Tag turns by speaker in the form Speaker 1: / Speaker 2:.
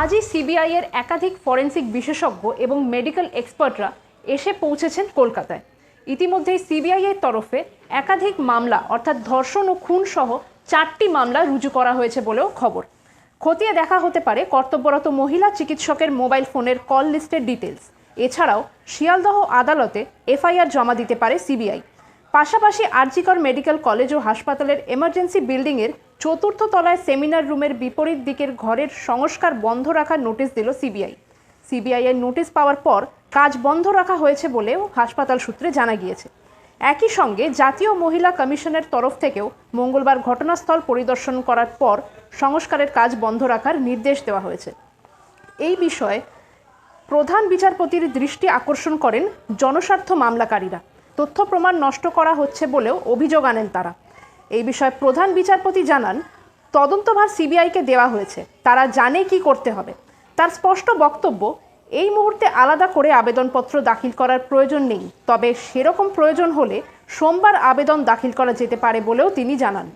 Speaker 1: আজই সিবিআই এর একাধিক ফরেন্সিক বিশেষজ্ঞ এবং মেডিকেল এক্সপার্টরা এসে পৌঁছেছেন কলকাতায়। ইতিমধ্যেই সিবিআই এর তরফে একাধিক মামলা, অর্থাৎ ধর্ষণ ও খুন সহ চারটি মামলা রুজু করা হয়েছে বলেও খবর। খতিয়ে দেখা হতে পারে কর্তব্যরত মহিলা চিকিৎসকের মোবাইল ফোনের কল লিস্টের ডিটেলস এছাড়াও শিয়ালদহ আদালতে এফআইআর জমা দিতে পারে সিবিআই। পাশাপাশি আরজিকর মেডিকেল কলেজ ও হাসপাতালের এমার্জেন্সি বিল্ডিংয়ের চতুর্থ তলায় সেমিনার রুমের বিপরীত দিকের ঘরের সংস্কার বন্ধ রাখার নোটিশ দিল সিবিআই। সিবিআই এর নোটিশ পাওয়ার পর কাজ বন্ধ রাখা হয়েছে বলেও হাসপাতাল সূত্রে জানা গিয়েছে। একই সঙ্গে জাতীয় মহিলা কমিশনের তরফ থেকেও মঙ্গলবার ঘটনাস্থল পরিদর্শন করার পর সংস্কারের কাজ বন্ধ রাখার নির্দেশ দেওয়া হয়েছে। এই বিষয়ে প্রধান বিচারপতির দৃষ্টি আকর্ষণ করেন জনস্বার্থ মামলাকারীরা। তথ্য প্রমাণ নষ্ট করা হচ্ছে বলেও অভিযোগ আনেন তারা। এই বিষয়ে প্রধান বিচারপতি জানান, তদন্তভার সিবিআইকে দেওয়া হয়েছে। তারা জানে কি করতে হবে। তার স্পষ্ট বক্তব্য, এই মুহূর্তে আলাদা করে আবেদনপত্র দাখিল করার প্রয়োজন নেই। তবে সেরকম প্রয়োজন হলে সোমবার আবেদন দাখিল করা যেতে পারে বলেও তিনি জানান।